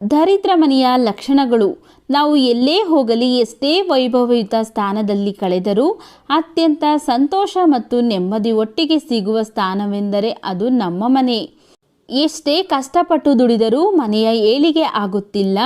ದರಿದ್ರ ಮನೆಯ ಲಕ್ಷಣಗಳು. ನಾವು ಎಲ್ಲೇ ಹೋಗಲಿ ಎಷ್ಟೇ ವೈಭವಯುತ ಸ್ಥಾನದಲ್ಲಿ ಕಳೆದರೂ ಅತ್ಯಂತ ಸಂತೋಷ ಮತ್ತು ನೆಮ್ಮದಿ ಒಟ್ಟಿಗೆ ಸಿಗುವ ಸ್ಥಾನವೆಂದರೆ ಅದು ನಮ್ಮ ಮನೆ. ಎಷ್ಟೇ ಕಷ್ಟಪಟ್ಟು ದುಡಿದರೂ ಮನೆಯ ಏಳಿಗೆ ಆಗುತ್ತಿಲ್ಲ,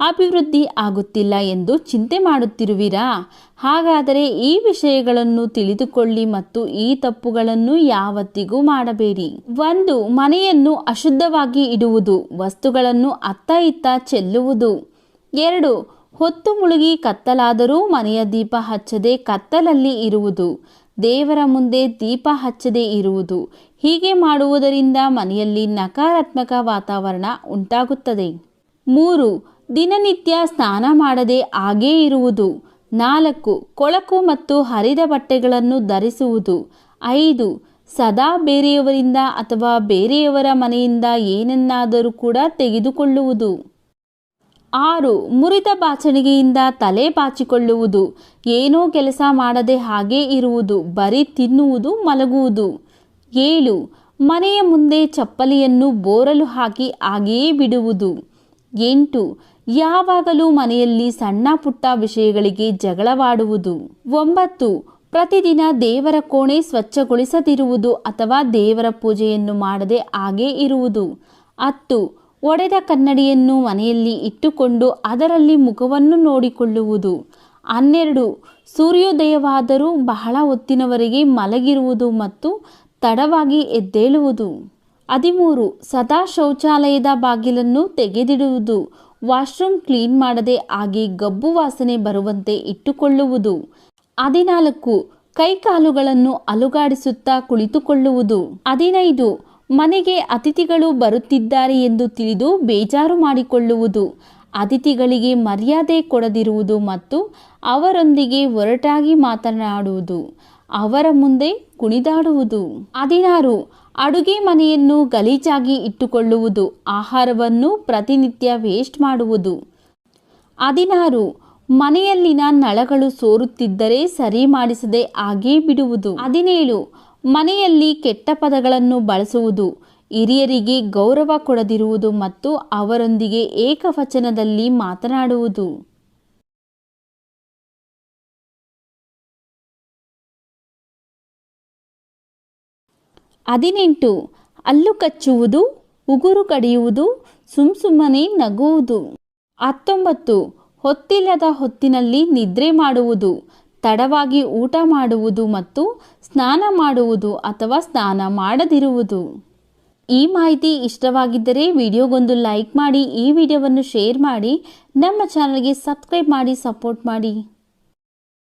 ಅಭಿವೃದ್ಧಿ ಆಗುತ್ತಿಲ್ಲ ಎಂದು ಚಿಂತೆ ಮಾಡುತ್ತಿರುವಿರಾ? ಹಾಗಾದರೆ ಈ ವಿಷಯಗಳನ್ನು ತಿಳಿದುಕೊಳ್ಳಿ ಮತ್ತು ಈ ತಪ್ಪುಗಳನ್ನು ಯಾವತ್ತಿಗೂ ಮಾಡಬೇಡಿ. ಒಂದು, ಮನೆಯನ್ನು ಅಶುದ್ಧವಾಗಿ ಇಡುವುದು, ವಸ್ತುಗಳನ್ನು ಅತ್ತ ಇತ್ತ ಚೆಲ್ಲುವುದು. ಎರಡು, ಹೊತ್ತು ಮುಳುಗಿ ಕತ್ತಲಾದರೂ ಮನೆಯ ದೀಪ ಹಚ್ಚದೆ ಕತ್ತಲಲ್ಲಿ ಇರುವುದು. ದೇವರ ಮುಂದೆ ದೀಪ ಹಚ್ಚದೆ ಇರುವುದು. ಹೀಗೆ ಮಾಡುವುದರಿಂದ ಮನೆಯಲ್ಲಿ ನಕಾರಾತ್ಮಕ ವಾತಾವರಣ ಉಂಟಾಗುತ್ತದೆ. ಮೂರು, ದಿನನಿತ್ಯ ಸ್ನಾನ ಮಾಡದೆ ಹಾಗೇ ಇರುವುದು. ನಾಲ್ಕು, ಕೊಳಕು ಮತ್ತು ಹರಿದ ಬಟ್ಟೆಗಳನ್ನು ಧರಿಸುವುದು. ಐದು, ಸದಾ ಬೇರೆಯವರಿಂದ ಅಥವಾ ಬೇರೆಯವರ ಮನೆಯಿಂದ ಏನನ್ನಾದರೂ ಕೂಡ ತೆಗೆದುಕೊಳ್ಳುವುದು. ಆರು, ಮುರಿದ ಬಾಚಣಿಗೆಯಿಂದ ತಲೆ ಬಾಚಿಕೊಳ್ಳುವುದು. ಏನೋ ಕೆಲಸ ಮಾಡದೆ ಹಾಗೇ ಇರುವುದು. ಬರೀ ತಿನ್ನುವುದು, ಮಲಗುವುದು. ಏಳು, ಮನೆಯ ಮುಂದೆ ಚಪ್ಪಲಿಯನ್ನು ಬೋರಲು ಹಾಕಿ ಹಾಗೇ ಬಿಡುವುದು. ಎಂಟು, ಯಾವಾಗಲೂ ಮನೆಯಲ್ಲಿ ಸಣ್ಣ ಪುಟ್ಟ ವಿಷಯಗಳಿಗೆ ಜಗಳವಾಡುವುದು. ಒಂಬತ್ತು, ಪ್ರತಿದಿನ ದೇವರ ಕೋಣೆ ಸ್ವಚ್ಛಗೊಳಿಸದಿರುವುದು ಅಥವಾ ದೇವರ ಪೂಜೆಯನ್ನು ಮಾಡದೆ ಹಾಗೇ ಇರುವುದು. ಹತ್ತು, ಒಡೆದ ಕನ್ನಡಿಯನ್ನು ಮನೆಯಲ್ಲಿ ಇಟ್ಟುಕೊಂಡು ಅದರಲ್ಲಿ ಮುಖವನ್ನು ನೋಡಿಕೊಳ್ಳುವುದು. ಹನ್ನೆರಡು, ಸೂರ್ಯೋದಯವಾದರೂ ಬಹಳ ಹೊತ್ತಿನವರೆಗೆ ಮಲಗಿರುವುದು ಮತ್ತು ತಡವಾಗಿ ಎದ್ದೇಳುವುದು. ಹದಿಮೂರು, ಸದಾ ಶೌಚಾಲಯದ ಬಾಗಿಲನ್ನು ತೆಗೆದಿಡುವುದು. ವಾಶ್ರೂಮ್ ಕ್ಲೀನ್ ಮಾಡದೆ ಆಗಿ ಗಬ್ಬು ವಾಸನೆ ಬರುವಂತೆ ಇಟ್ಟುಕೊಳ್ಳುವುದು. ಹದಿನಾಲ್ಕು, ಕೈಕಾಲುಗಳನ್ನು ಅಲುಗಾಡಿಸುತ್ತಾ ಕುಳಿತುಕೊಳ್ಳುವುದು. ಹದಿನೈದು, ಮನೆಗೆ ಅತಿಥಿಗಳು ಬರುತ್ತಿದ್ದಾರೆ ಎಂದು ತಿಳಿದು ಬೇಜಾರು ಮಾಡಿಕೊಳ್ಳುವುದು. ಅತಿಥಿಗಳಿಗೆ ಮರ್ಯಾದೆ ಕೊಡದಿರುವುದು ಮತ್ತು ಅವರೊಂದಿಗೆ ಒರಟಾಗಿ ಮಾತನಾಡುವುದು. ಅವರ ಮುಂದೆ ಕುಣಿದಾಡುವುದು. ಹದಿನಾರು. ಅಡುಗೆ ಮನೆಯನ್ನು ಗಲೀಜಾಗಿ ಇಟ್ಟುಕೊಳ್ಳುವುದು. ಆಹಾರವನ್ನು ಪ್ರತಿನಿತ್ಯ ವೇಸ್ಟ್ ಮಾಡುವುದು. ಹದಿನಾರು. ಮನೆಯಲ್ಲಿನ ನಳಗಳು ಸೋರುತ್ತಿದ್ದರೆ ಸರಿ ಮಾಡಿಸದೆ ಹಾಗೇ ಬಿಡುವುದು. ಹದಿನೇಳು. ಮನೆಯಲ್ಲಿ ಕೆಟ್ಟ ಪದಗಳನ್ನು ಬಳಸುವುದು. ಹಿರಿಯರಿಗೆ ಗೌರವ ಕೊಡದಿರುವುದು ಮತ್ತು ಅವರೊಂದಿಗೆ ಏಕವಚನದಲ್ಲಿ ಮಾತನಾಡುವುದು. ಹದಿನೆಂಟು. ಅಲ್ಲು ಕಚ್ಚುವುದು, ಉಗುರು ಕಡಿಯುವುದು ಸುಮ್ಸುಮ್ಮನೆ ನಗುವುದು. ಹತ್ತೊಂಬತ್ತು. ಹೊತ್ತಿಲ್ಲದ ಹೊತ್ತಿನಲ್ಲಿ ನಿದ್ರೆ ಮಾಡುವುದು, ತಡವಾಗಿ ಊಟ ಮಾಡುವುದು ಮತ್ತು ಸ್ನಾನ ಮಾಡುವುದು ಅಥವಾ ಸ್ನಾನ ಮಾಡದಿರುವುದು. ಈ ಮಾಹಿತಿ ಇಷ್ಟವಾಗಿದ್ದರೆ ವಿಡಿಯೋಗೊಂದು ಲೈಕ್ ಮಾಡಿ, ಈ ವಿಡಿಯೋವನ್ನು ಶೇರ್ ಮಾಡಿ, ನಮ್ಮ ಚಾನಲ್ಗೆ ಸಬ್ಸ್ಕ್ರೈಬ್ ಮಾಡಿ, ಸಪೋರ್ಟ್ ಮಾಡಿ.